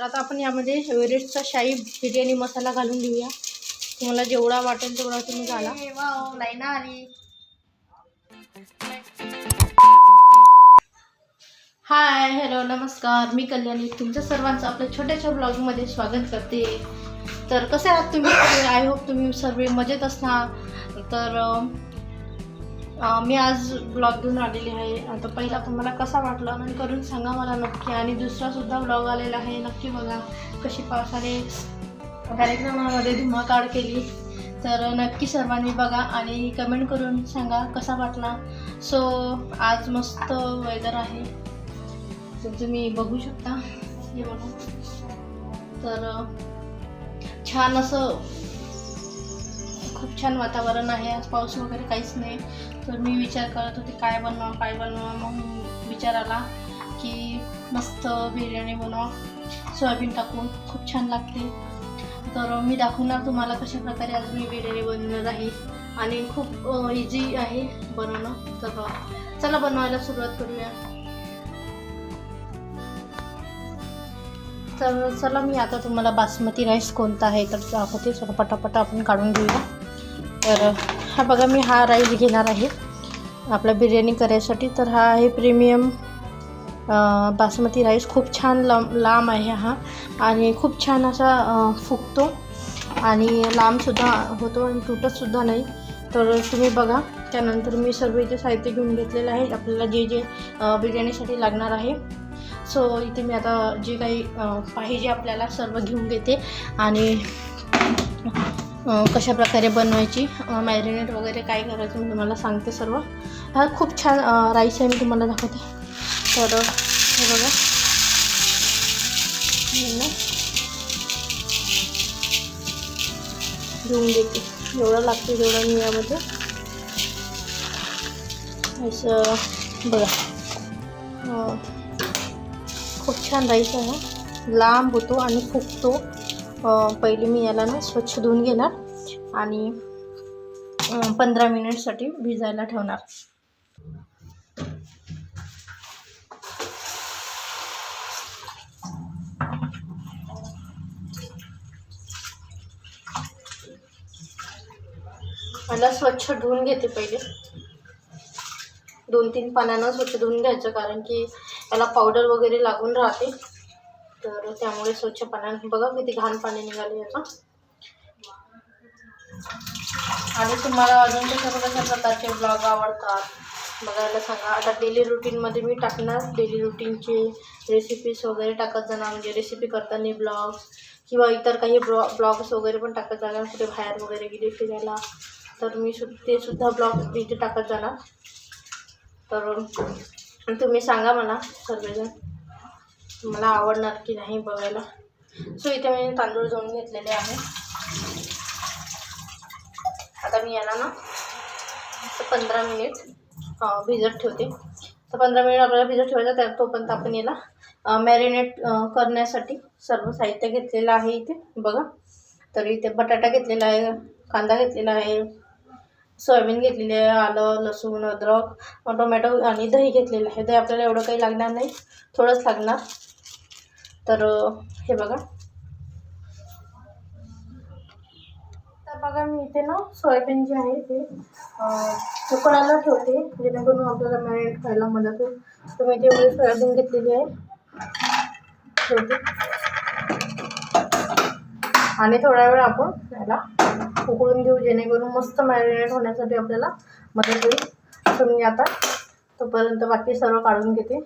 तर आता आपण यामध्ये एव्हरेस्टचा शाही बिर्याणी मसाला घालून घेऊया. तुम्हाला जेवढा वाटेल तेवढा तुम्ही घाला. लाईना आली. हाय हॅलो नमस्कार. मी कल्याणी. तुमच्या सर्वांचं आपल्या छोट्याशा ब्लॉगमध्ये स्वागत करते. तर कसे आहात तुम्ही? आय होप तुम्ही सर्व मजेत असणार. तर मी आज ब्लॉग घेऊन आलेली आहे. आता पहिला तुम्हाला कसा वाटला आणि करून सांगा मला नक्की. आणि दुसरासुद्धा ब्लॉग आलेला आहे. नक्की बघा कशी पावसाने कार्यक्रमामध्ये धुमाकाळ केली. तर नक्की सर्वांनी बघा आणि कमेंट करून सांगा कसा वाटला. सो आज मस्त वेदर आहे. तर तुम्ही बघू शकता. हे बघा. तर छान असं खूप छान वातावरण आहे. आज पाऊस वगैरे काहीच नाही. तर मी विचार करत होते काय बनवा काय बनवा मग विचार आला की मस्त बिर्याणी बनवा सोयाबीन टाकून. खूप छान लागते. तर मी दाखवणार तुम्हाला कशा प्रकारे आज मी बिर्याणी बनवणार आहे. आणि खूप इझी आहे बनवणं. तर चला बनवायला सुरुवात करूया. तर चला मी आता तुम्हाला बासमती राईस कोणता आहे तर दाखवते. चला पटापट आपण काढून घेऊया. तर हा बघा मी हा राईस घेणार आहे. आपल्या बिर्याणी करायसाठी तर हा आहे प्रीमियम बासमती राईस. खूप छान लांब लांब आहे हा आणि खूप छान असा फुगतो. आणि लांबसुद्धा होतो आणि तुटतसुद्धा नाही. तर तुम्ही बघा त्यानंतर मी सर्व इथे साहित्य घेऊन घेतलेलं आहे. आपल्याला जे जे बिर्याणीसाठी लागणार आहे. सो इथे मी आता जे काही पाहिजे आपल्याला सर्व घेऊन घेते. आणि कशा प्रकारे बनवायची मॅरिनेट वगैरे काय करायचं मी तुम्हाला सांगते सर्व. हा खूप छान राईस आहे मी तुम्हाला दाखवते. तर हे बघा. हे घेऊन देते. जेवढं लागते तेवढं मी यामध्ये असं बघा. खूप छान राईस आहे. लांब होतो आणि फुगतो. पहिले मी याला ना स्वच्छ धुवून घेणार आणि पंधरा मिनिटसाठी भिजायला ठेवणार. मला स्वच्छ धुवून घेते पहिले. दोन तीन पाण्यानं स्वच्छ धुवून घ्यायचं कारण की त्याला पावडर वगैरे लागून राहते. तर त्यामुळे स्वच्छ पाण्यात बघा किती घाण पाणी निघाले याचं आणि तुम्हाला अजून कशा कशा प्रकारचे ब्लॉग आवडतात? बघायला सांगा. आता डेली रुटीनमध्ये मी टाकणार. डेली रुटीनचे रेसिपीज वगैरे टाकत जाणार. म्हणजे रेसिपी करताना ब्लॉग्स किंवा इतर काही ब्लॉ ब्लॉग्स वगैरे पण टाकत जाणार. कुठे बाहेर वगैरे गेले फिरायला. तर मी सु ते सुद्धा ब्लॉग इथे टाकत जाणार. तर तुम्ही सांगा मला सर्वजण. मला आवडणार की नाही बघायला. सो इथे मी तांदूळ जोडून घेतलेले आहे. आता मी याला ना पंधरा मिनिट भिजत ठेवते. तर पंधरा मिनिट आपल्याला भिजत ठेवायचं त्या तोपर्यंत आपण याला मॅरिनेट करण्यासाठी सर्व साहित्य घेतलेलं आहे इथे. बघा. तर इथे बटाटा घेतलेला आहे कांदा घेतलेला आहे सोयाबीन घेतलेली आहे आलं लसूण अद्रक टोमॅटो आणि दही घेतलेलं आहे. दही आपल्याला एवढं काही लागणार नाही. थोडंच लागणार. तर हे बघा. तर बघा मी इथे ना सोयाबीन जे आहे ते उकळायला ठेवते जेणेकरून आपल्याला मॅरिनेट खायला मदत होईल तर मी सोयाबीन घेतलेली आहे. ठेवते. आणि थोडा वेळ आपण याला उकळून घेऊ जेणेकरून मस्त मॅरिनेट होण्यासाठी आपल्याला मदत होईल. तर मी आता तोपर्यंत बाकी सर्व काढून घेते.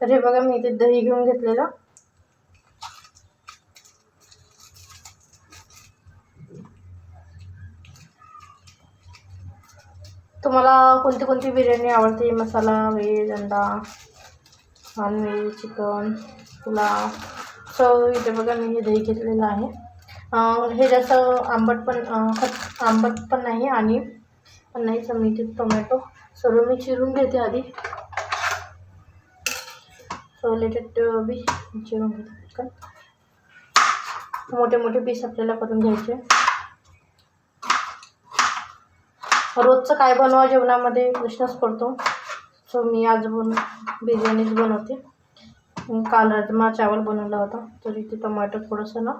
तर हे बघा मी इथे दही घेऊन घेतलेलं. तुम्हाला कोणती कोणती बिर्याणी आवडते? मसाला व्हेज अंडा non veg chicken pulao. So इथे बघा मी हे दही घेतलेलं आहे. हे जास्त आंबट पण आंबट पण नाही आणि पण नाही तर टोमॅटो सर्व मी चिरून घेते आधी. सोलेटेड बी uh, चिरून घेते. मोठे मोठे पीस आपल्याला करून घ्यायचे. रोजचं काय बनवा जेवणामध्ये? प्रश्नच पडतो. सो मी आज बन बिर्याणीच बनवते. काल राजमा चावल बनवला होता. तर इथे टमाटर थोडंसं ना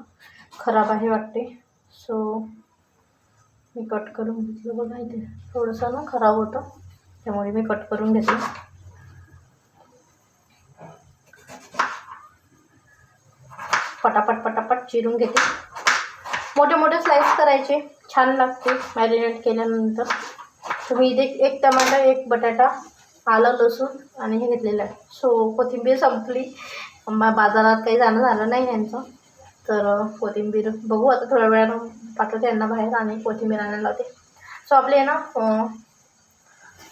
खराब आहे वाटते. सो मी कट करून घेतलं. बघा इथे थोडंसं ना खराब होतं. त्यामुळे मी कट करून घेतलं. पटापट पटापट चिरून घेते. मोठे मोठे स्लाइस करायचे. छान लागते मॅरिनेट केल्यानंतर. तुम्ही इथे एक टमाटर एक बटाटा आलं लसूण आणि हे घेतलेलं आहे. सो कोथिंबीर संपली. बाजारात काही जाणं झालं नाही यांचं. तर कोथिंबीर बघू आता थोड्या वेळानं पाठवते यांना बाहेर आणि कोथिंबीर आणायला लावते. सो आपले ना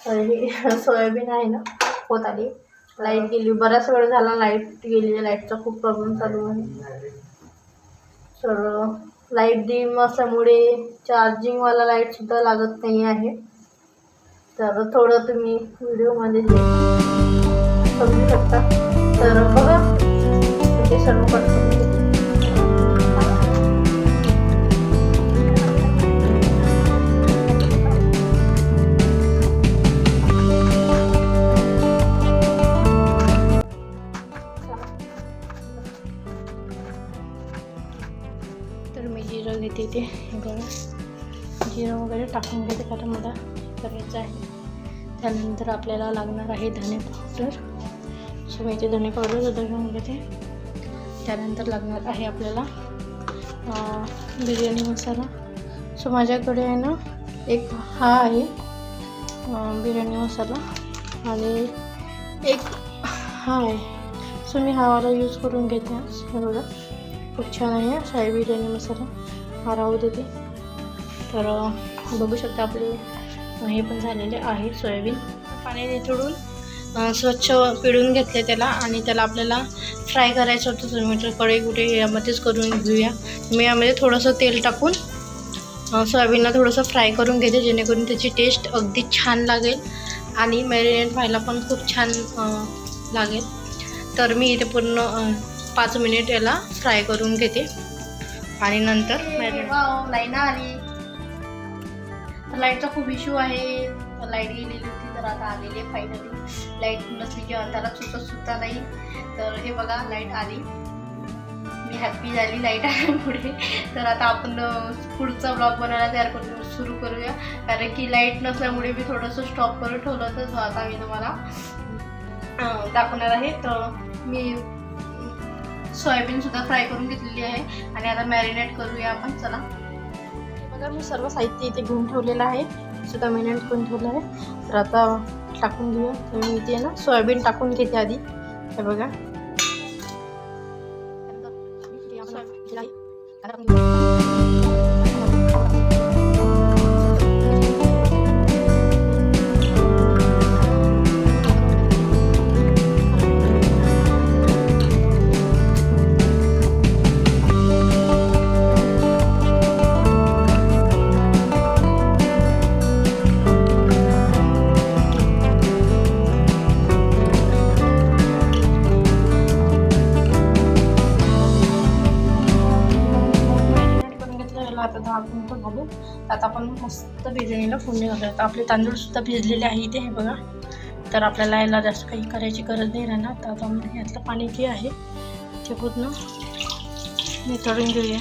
हे सोयाबीन आहे ना होत आली. लाइट गेली. बराच वेळ झाला लाइट गेली. लाईटचा खूप प्रॉब्लेम चालू आहे. तर लाइट डिम असल्यामुळे चार्जिंगवाला लाईटसुद्धा लागत नाही आहे. तर थोडं तुम्ही व्हिडिओमध्ये समजू शकता. तर बघा ते सर्व कट घेते ते जिरं वगैरे टाकून घेते कारण मला करायचं आहे. त्यानंतर आपल्याला लागणार आहे धने पावडर सो मी ते धने पावडर सुद्धा घेऊन घेते. त्यानंतर लागणार आहे आपल्याला बिर्याणी मसाला. सो माझ्याकडे आहे ना एक हा आहे बिर्याणी मसाला. आणि एक हा आहे. सो मी हा वाला यूज करून घेते बघा. खूप छान आहे शाही बिर्याणी मसाला. हा राहू देते तर बघू शकता आपले हे पण झालेले आहे सोयाबीन. पाणी निथळून स्वच्छ पिळून घेतले त्याला आणि त्याला आपल्याला फ्राय करायचं होतं. तर म्हटलं कढई कुठे यामध्येच करून घेऊया. मी यामध्ये थोडंसं तेल टाकून सोयाबीनला थोडंसं फ्राय करून घेते जेणेकरून त्याची टेस्ट अगदी छान लागेल आणि मॅरिनेट व्हायला पण खूप छान लागेल. तर मी इथे पूर्ण पाच मिनिट याला फ्राय करून घेते. आणि नंतर लाईन आली. तर लाईटचा खूप इश्यू आहे. लाइट गेलेली होती तर आता आलेली आहे फायनली लाइट नसली की अंधारात सुद्धा सुद्धा नाही. तर हे बघा लाइट आली. मी हॅप्पी झाली लाइट आल्यामुळे. तर आता आपण पुढचा ब्लॉग बनवायला तयार करू सुरू करूया. कारण की लाइट नसल्यामुळे मी थोडंसं स्टॉप करून ठेवलं होतं. जो आता मी तुम्हाला दाखवणार आहे. तर मी सोयाबीन सुद्धा फ्राय करून घेतलेली आहे. आणि आता मॅरिनेट करूया आपण. चला. बघा मी सर्व साहित्य इथे घेऊन ठेवलेलं आहे. सुद्धा मॅरिनेट करून ठेवलं आहे. तर आता टाकून घेऊया. तर मी इथे ना सोयाबीन टाकून घेते आधी. हे बघा. फोडणी आपले तांदूळ आपले तांदूळसुद्धा भिजलेले आहे इथे हे बघा. तर आपल्याला याला जास्त काही करायची गरज नाही राहणार. तर आता आपण यातलं पाणी जे आहे. ते पूर्ण नितळून घेऊया.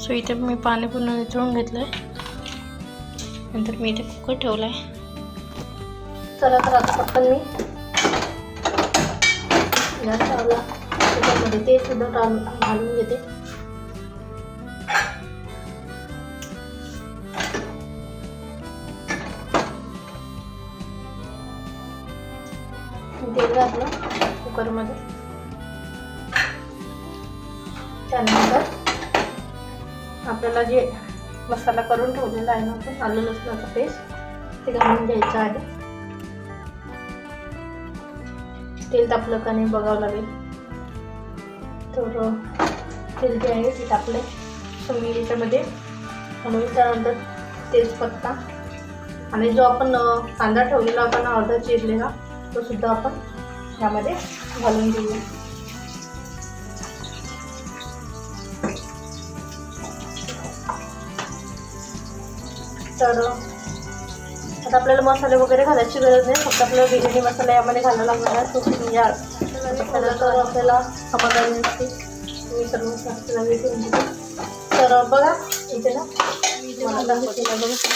सो इथे मी पाणी पूर्ण नितळून घेतलं आहे नंतर मी इथे कुकर ठेवला आहे चला तर आता पटकन मी गॅस लावला त्याच्यामध्ये ते सुद्धा घालून घेते. तेल घातलं कुकरमध्ये. त्यानंतर आपल्याला जे मसाला करून ठेवलेला आहे ना ते आलं लसणाचा पेस्ट ते घालून घ्यायचं आहे. तेल तापलं का नाही बघावं लागेल. तर तेल जे आहे ते टाकले तर मी याच्यामध्ये म्हणून त्यानंतर तेजपत्ता. आणि जो आपण कांदा ठेवलेला होता ना अर्धा चिरलेला तो सुद्धा आपण ह्यामध्ये घालून घेऊया तर आता आपल्याला मसाले वगैरे घालायची गरज नाही फक्त आपल्याला बिर्याणी मसाला यामध्ये घालायला लागणार आहे तो तुम्ही या. तर आपल्याला समाधान मिळते तुम्ही सर्व मसाला तर बघा इथे ना मला दाखवते. बघा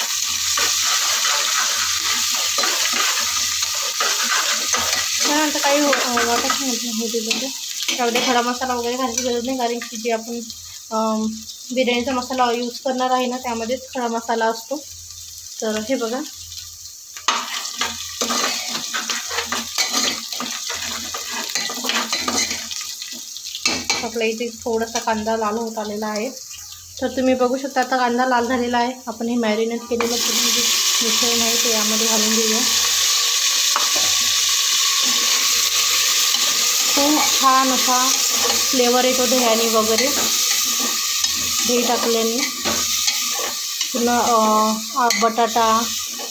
त्यानंतर काही वाटत नाही हे दिलं तर. त्यामध्ये खडा मसाला वगैरे घालायची गरज नाही कारण की जे आपण बिर्याणीचा मसाला यूज करणार आहे ना त्यामध्येच खडा मसाला असतो. तर हे बघा. आपल्या इथे थोडासा कांदा लाल होत आलेला आहे. तर तुम्ही बघू शकता आता कांदा लाल झालेला आहे. आपण हे मॅरिनेट केलेलं पूर्ण जे मिश्रण आहे ते यामध्ये घालून घेऊया खूप छान असा फ्लेवर येतो दह्याने वगैरे. दही टाकल्याने. पूर्ण बटाटा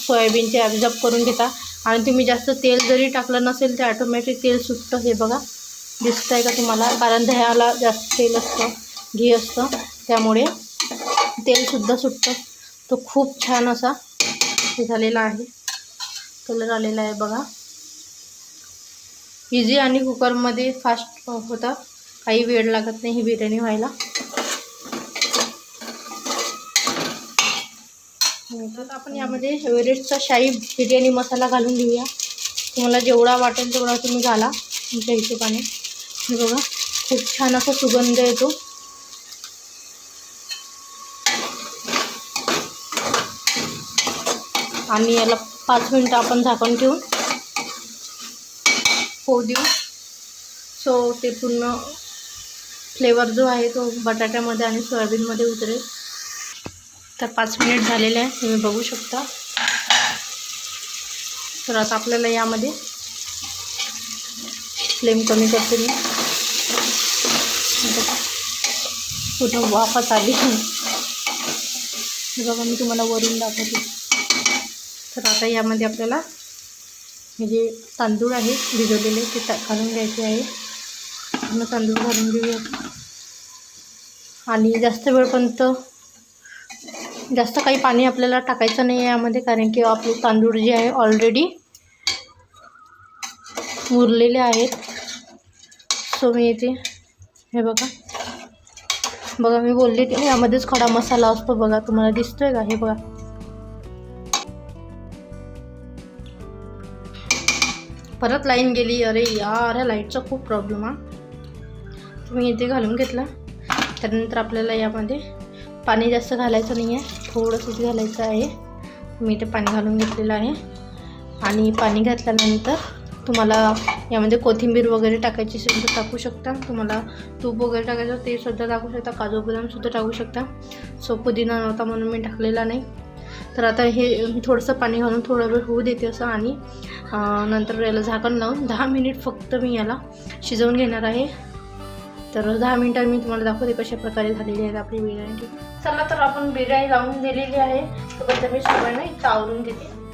सोयाबीनचे ॲब्झॉर्ब करून घेता. आणि तुम्ही जास्त तेल जरी टाकलं नसेल ते ऑटोमॅटिक तेल सुटतं हे बघा. दिसतं आहे का तुम्हाला? कारण दह्याला जास्त तेल असतं घी असतं. त्यामुळे तेलसुद्धा सुटतं. तो खूप छान असा हे झालेला आहे. कलर आलेला आहे बघा. इझी आणि कुकरमध्ये फास्ट होता. काही वेळ लागत नाही ही बिर्याणी व्हायला. तर आपण यामध्ये एव्हरेस्टचा शाही बिर्याणी मसाला घालून घेऊया. तुम्हाला जेवढा वाटेल तेवढा तुम्ही घाला तुमच्या हिशोबाने. हे बघा खूप छान असा सुगंध येतो. आणि याला पाच मिनटं आपण झाकण ठेवून होऊ देऊ. सो ते पूर्ण फ्लेवर जो आहे तो बटाट्यामध्ये आणि सोयाबीनमध्ये उतरेल. तर पाच मिनिट झालेले आहे तुम्ही बघू शकता. तर आता आपल्याला यामध्ये फ्लेम कमी करते मी. कुठं पूर्ण आली. बघा मी तुम्हाला वरून दाखवते. तर आता यामध्ये आपल्याला हे जे तांदूळ आहे भिजवलेले ते काढून घालून घ्यायचे आहे. पूर्ण तांदूळ घालून घेऊया आणि जास्त वेळपर्यंत जास्त काही पाणी आपल्याला टाकायचं नाही आहे यामध्ये कारण की आपले तांदूळ जे आहे ऑलरेडी मुरलेले आहेत. सो मी येते हे बघा. बघा मी बोलले की यामध्येच खडा मसाला असतो बघा तुम्हाला दिसतोय का? हे बघा. परत लाईन गेली. अरे यार ह्या लाईटचा खूप प्रॉब्लेम हा. तुम्ही इथे घालून घेतला. त्यानंतर आपल्याला यामध्ये पाणी जास्त घालायचं नाही आहे थोडंसंच घालायचं आहे. मी इथे पाणी घालून घेतलेलं आहे. आणि पाणी घातल्यानंतर तुम्हाला यामध्ये कोथिंबीर वगैरे टाकायची असेल तर टाकू शकता. तुम्हाला तूप वगैरे टाकायचं ते सुद्धा टाकू शकता. काजू बदामसुद्धा टाकू शकता. सो पुदिना नव्हता म्हणून मी टाकलेला नाही. तर आता हे मी थोडंसं पाणी घालून थोडा वेळ होऊ देते असं आणि नंतर याला झाकण लावून दहा मिनिट फक्त मी याला शिजवून घेणार आहे. तर दहा मिनिटात मी तुम्हाला दाखवते कशा प्रकारे झालेली आहे आपली बिर्याणी. चला तर आपण बिर्याणी लावून दिलेली आहे. तोपर्यंत मी सगळ्यांना इथं आवरून देते.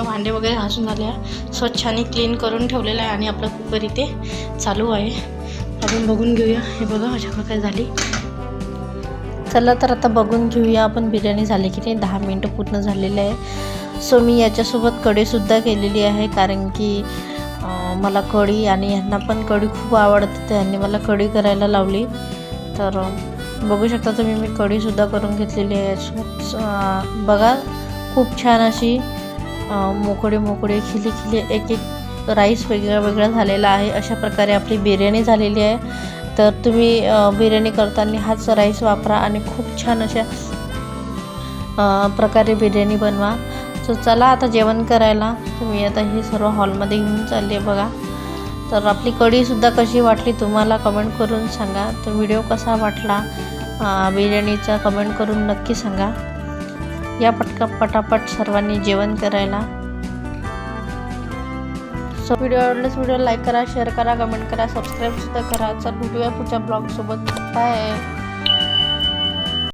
पूर्ण भांडे वगैरे घासून झाले आहे. स्वच्छ आणि क्लीन करून ठेवलेलं आहे आणि आपलं कुकर इथे चालू आहे. आपण बघून घेऊया. हे बघा अशा काय झाली. चला तर आता बघून घेऊया आपण बिर्याणी झाली की नाही. दहा मिनटं पूर्ण झालेले आहे. सो मी याच्यासोबत कढीसुद्धा केलेली आहे कारण की मला कढी आणि यांना पण कढी खूप आवडते. त्यांनी मला कढी करायला लावली. तर बघू शकता तुम्ही मी कढीसुद्धा करून घेतलेली आहे. याच्यात. बघा खूप छान अशी मोकळे मोकळे खिले खिले एक एक राईस वेगळा वेगळा झालेला आहे. अशा प्रकारे आपली बिर्याणी झालेली आहे. तर तुम्ही बिर्याणी करताना हाच राईस वापरा आणि खूप छान अशा प्रकारे बिर्याणी बनवा. सो चला आता जेवण करायला. तुम्ही आता हे सर्व हॉलमध्ये घेऊन चालले बघा. तर आपली कढीसुद्धा कशी वाटली तुम्हाला कमेंट करून सांगा. तर व्हिडिओ कसा वाटला बिर्याणीचा कमेंट करून नक्की सांगा. या पटका पटापट सर्वांनी जेवण करायला. सो व्हिडिओ आवडल्यास व्हिडिओ लाईक करा शेअर करा कमेंट करा सबस्क्राईबसुद्धा करा. चल भेटूया पुढच्या ब्लॉगसोबत बाय